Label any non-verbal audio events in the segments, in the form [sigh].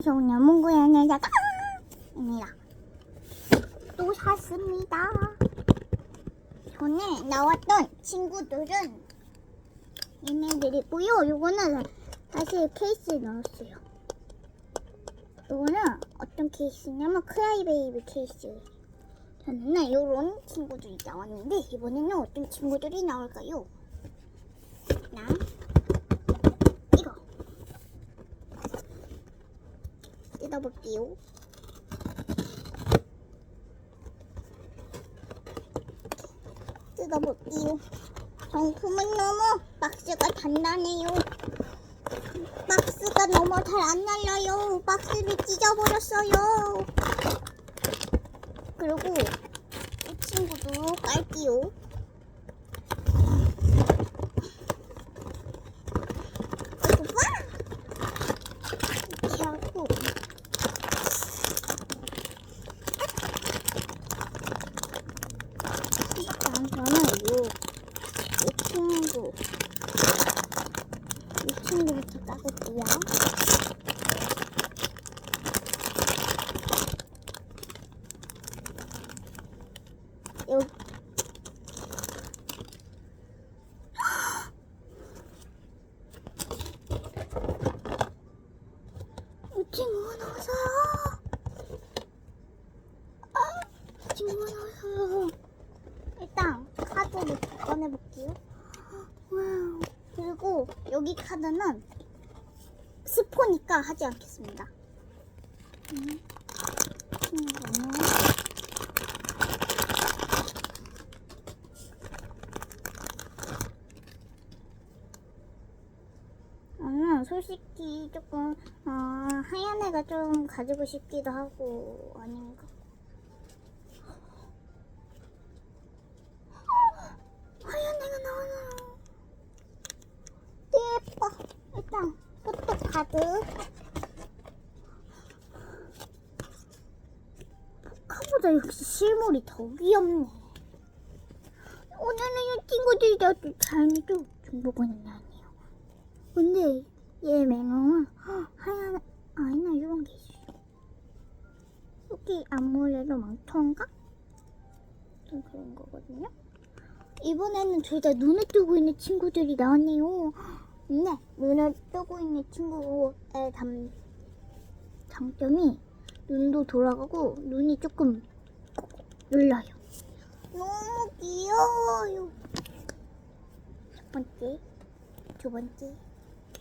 소녀문 고양이 자가입니다. 또 샀습니다. 전에 나왔던 친구들은 얘네들이고요. 요거는 다시 케이스에 넣었어요. 요거는 어떤 케이스냐면 크라이베이비 케이스. 저는 요런 친구들이 나왔는데 이번에는 어떤 친구들이 나올까요? 나 이거 뜯어볼게요. 뜯어볼게요. 정품은 너무 박스가 단단해요. 박스가 너무 잘 안 날라요. 박스를 찢어버렸어요. 그리고 이 친구도 깔게요. 아이고, 와! 이렇게 하고 일단 저는 요, 이 친구 이 친구부터 따볼게요. 요이 친구가 나왔어요. 아, 이 친구가 나왔어요. 일단 카드를 꺼내볼게요. 그리고 여기 카드는 스포니까 하지 않겠습니다. 음. 이 저는 솔직히 조금 어, 하얀 애가 좀 가지고 싶기도 하고 아닌가. 하얀 애가 나와요. 예뻐. 일단 포토 카드. 포카보다 역시 실물이 더 귀엽네. 오늘은 이 친구들이 아주 잘도 중복은 아니에요. 근데 얘 맹어는 하얀 아니나 이런 게 있어. 여기 아무래도 망토인가? 좀 그런 거거든요. 이번에는 둘 다 눈을 뜨고 있는 친구들이 나왔네요. 네, 눈을 뜨고 있는 친구의 단, 장점이 눈도 돌아가고 눈이 조금 눌러요. 너무 귀여워요. 첫 번째, 두 번째,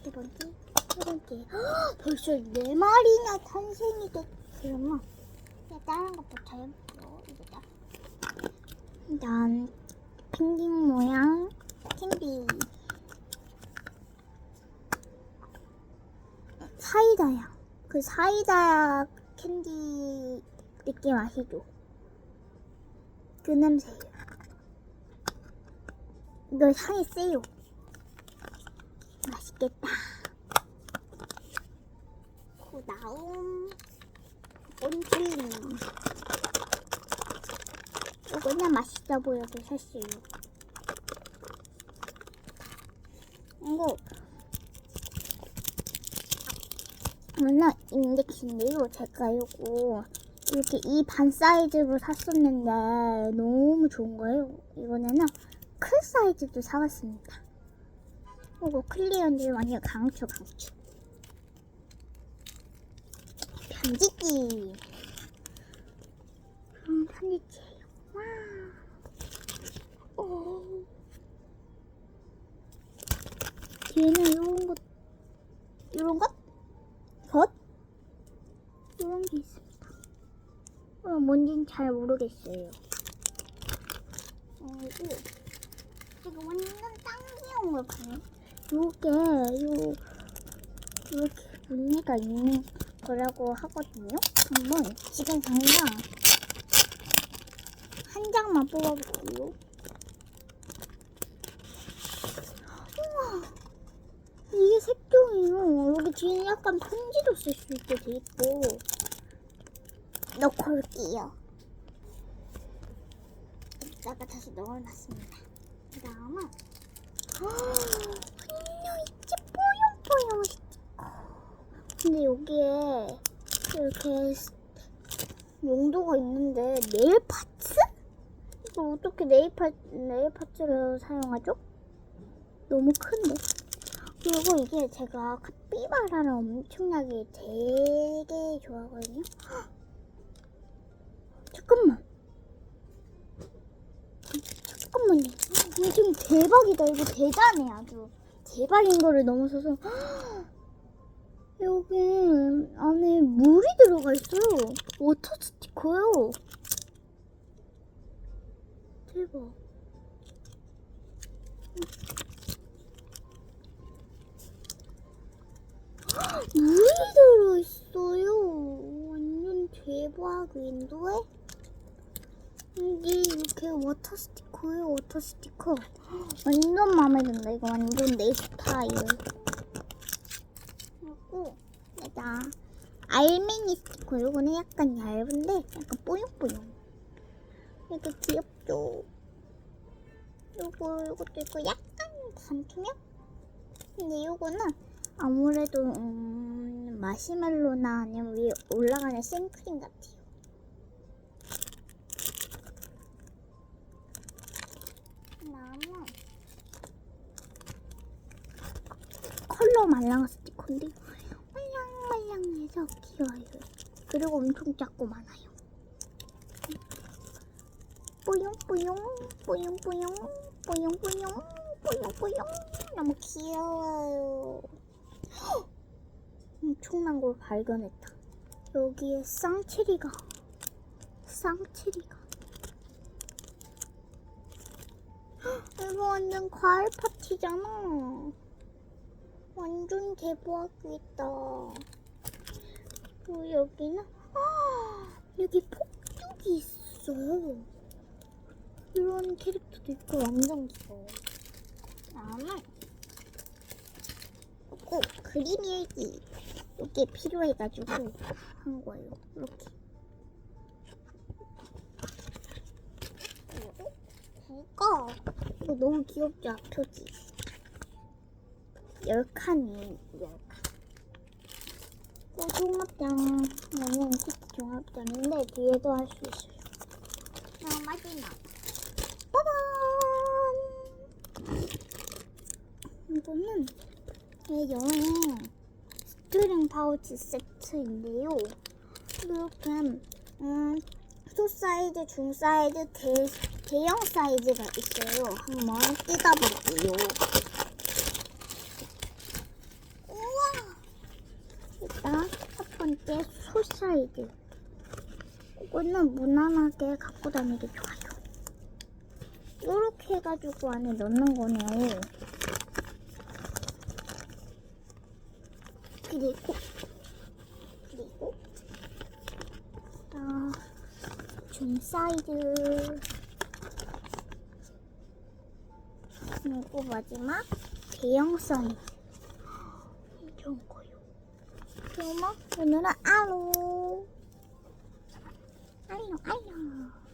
세 번째, 세 번째. 헉, 벌써 네 마리나 탄생이 됐. 그러면 그냥 다른 것부터 해볼게요. 이거다. 일단 펭귄 모양 캔디 사이다야 그 사이다 캔디 느낌 아시죠? 그 냄새예요 이거 향이 세요 맛있겠다 그 다음 온클림 이거는 맛있어 보여서 샀어요. 이거 이거는 인덱스인데요. 제가 이거 이렇게 이 반 사이즈로 샀었는데 너무 좋은 거예요. 이번에는 큰 사이즈도 사왔습니다. 이거 클리어인데 완전 강추 강추. 편지지. 음, 편지지예요. 와. 오. 뒤에는 이런 것, 이런 것? 것? 이런 게 있습니다. 어, 뭔진 잘 모르겠어요. 어, 이거, 완전 딱 귀여운 걸 봤네. 요게, 요, 이렇게 무늬가 있는 거라고 하거든요. 한번 지금 당장 한 장만 뽑아볼게요. 우와, 이게 색종이요. 여기 뒤에 약간 편지도 쓸 수 있게 돼 있고. 넣고 올게요. 여기다가 다시 넣어놨습니다. 그 다음은, 있지, 뽀용뽀용. 근데 여기에 이렇게 스- 용도가 있는데 네일 파츠? 이거 어떻게 네일 파 네일 파츠를 사용하죠? 너무 큰데. 그리고 이게 제가 카피바라를 엄청나게 되게 좋아하거든요. 헉! [gasps] 잠깐만. 잠깐만요. 이거 지금 대박이다. 이거 대단해 아주. 대박인 거를 넘어서서 헉! [gasps] 여기 안에 물이 들어가 있어요. 워터 스티커요. 대박. 헉! [gasps] 물이 들어있어요. 완전 대박인데? 이게 이렇게 워터 스티커 예요. 워터 스티커. 완전 마음에 든다. 이거 완전 내 스타일. 그리고 내가 알맹이 스티커 요거는 약간 얇은데 약간 뽀용뽀용 이거 귀엽죠 요거 요것도 있고 약간 반투명 근데 요거는 아무래도 음, 마시멜로나 아니면 위에 올라가는 생크림 같아요 그다음은 컬러 말랑 스티커인데 말랑말랑해서 귀여워요. 그리고 엄청 작고 많아요. 뽀용뽀용 뽀용뽀용 뽀용뽀용 뽀용뽀용 너무 귀여워요. 헉! 엄청난 걸 발견했다. 여기에 쌍체리가 쌍체리가 헉! 이거 완전 과일 파티잖아. 완전 대박이다. 그리고 여기는 아 여기 폭죽이 있어. 이런 캐릭터도 있고 완전 귀여워. 다음은 꼭 그림 일기 이게 필요해가지고 한 거예요. 이렇게. 그리고 이거 이거 너무 귀엽죠 표지. 열 칸이 열 칸. 또 종합장 얘는 키트 종합장인데 뒤에도 할 수 있어요. 자 마지막 빠밤. 이거는 제 여행 스트링 파우치 세트인데요. 이렇게 음, 소 사이즈, 중 사이즈, 대, 대형 사이즈가 있어요. 한번 뜯어볼게요. 우와! 일단 첫 사이즈. 이거는 무난하게 갖고 다니기 좋아요. 이렇게 해가지고 안에 넣는 거네요. 그리고 그리고 아, 중 사이즈 그리고 마지막 대형 사이즈 이런 거 요. 그러면 오늘은 알로 알로 알로